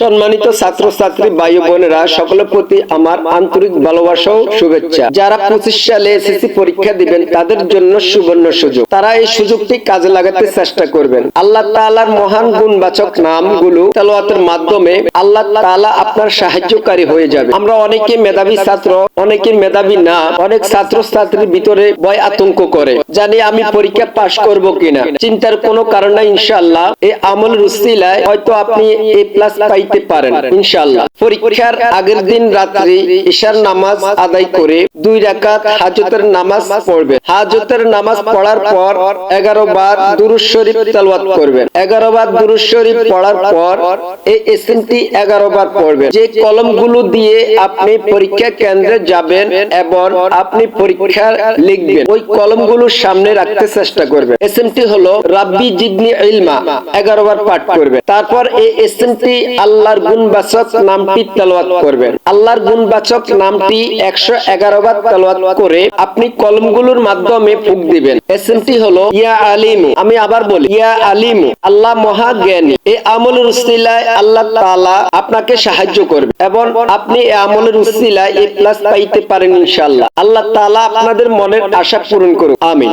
সম্মানিত ছাত্রছাত্রী ভাই বোনেরা সকলের প্রতি আমার আন্তরিক ভালোবাসা ও শুভেচ্ছা। যারা পঁচিশ সালে এসএসসি পরীক্ষা দিবেন, তাদের জন্য সুবর্ণ সুযোগ। তারা এই সুযোগটি কাজে লাগাতে চেষ্টা করবেন। আল্লাহ তাআলার মহান গুণবাচক নামগুলো তেলাওয়াতের মাধ্যমে আল্লাহ তাআলা আপনার সাহায্যকারী হয়ে যাবে। আমরা অনেকে মেধাবী ছাত্র, অনেকে মেধাবী না, অনেক ছাত্র ছাত্রীর ভিতরে ভয় আতঙ্ক করে। জানি আমি পরীক্ষা পাশ করব কিনা। চিন্তার কোনো কারণ নাই, ইনশাআল্লাহ। এই আমল রুসিলায় হয়তো আপনি এ প্লাস পারেন। ইনশাল্লাহ পরীক্ষার আগের দিন রাত্রি ঈশার নামাজ আদায় করে দুই রাকাত হাজতের নামাজ পড়বেন হাজতের নামাজ পড়ার পর এগারো বার দুরুদ শরীফ তেলাওয়াত করবেন এগারো বার দুরুদ শরীফ পড়ার পর এই এসএমটি এগারো বার পড়বেন যে কলমগুলো দিয়ে আপনি পরীক্ষা কেন্দ্রে যাবেন এবং আপনি পরীক্ষা লিখবেন, ওই কলমগুলো সামনে রাখতে চেষ্টা করবেন এসএমটি হলো রাব্বি জিদনি ইলমা, এগারো বার পাঠ করবেন তারপর এই এসএমটি আল্লাহর গুণবাচক নামটি তেলাওয়াত করবেন আল্লাহর গুণবাচক নামটি একশো এগারো বার তেলাওয়াত করে আপনি কলমগুলোর মাধ্যমে ফুক দিবেন। এসএমটি হলো, ইয়া আমি আবার বলি, ইয়া আলিমু, আল্লাহ মহা জ্ঞানী এই আমলের উসিলায় আল্লাহ আপনাকে সাহায্য করবে। এবং আপনি এই আমলের উসিলায় এ প্লাস পাইতে পারেন আল্লাহ তাআলা আপনাদের মনের আশা পূরণ করুন আমিন।